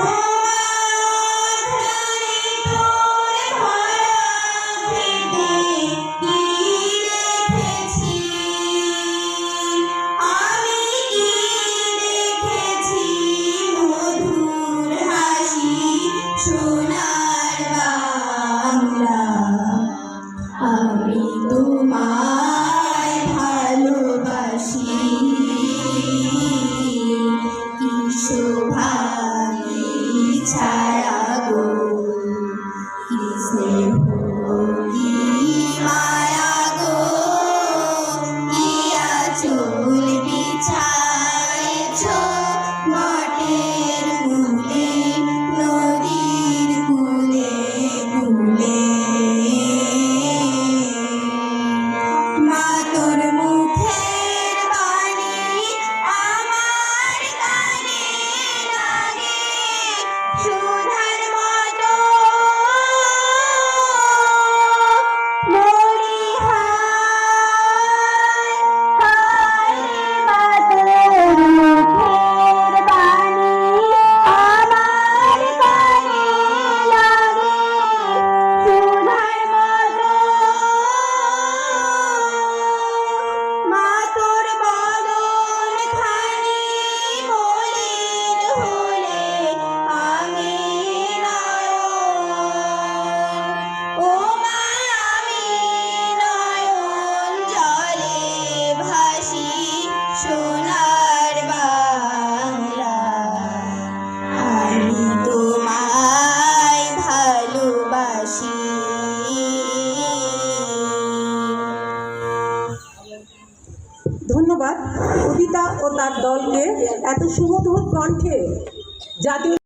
Oh! ধন্যবাদ। কবিতা ও তার দলকে এত সুমধুর কণ্ঠে জাতীয়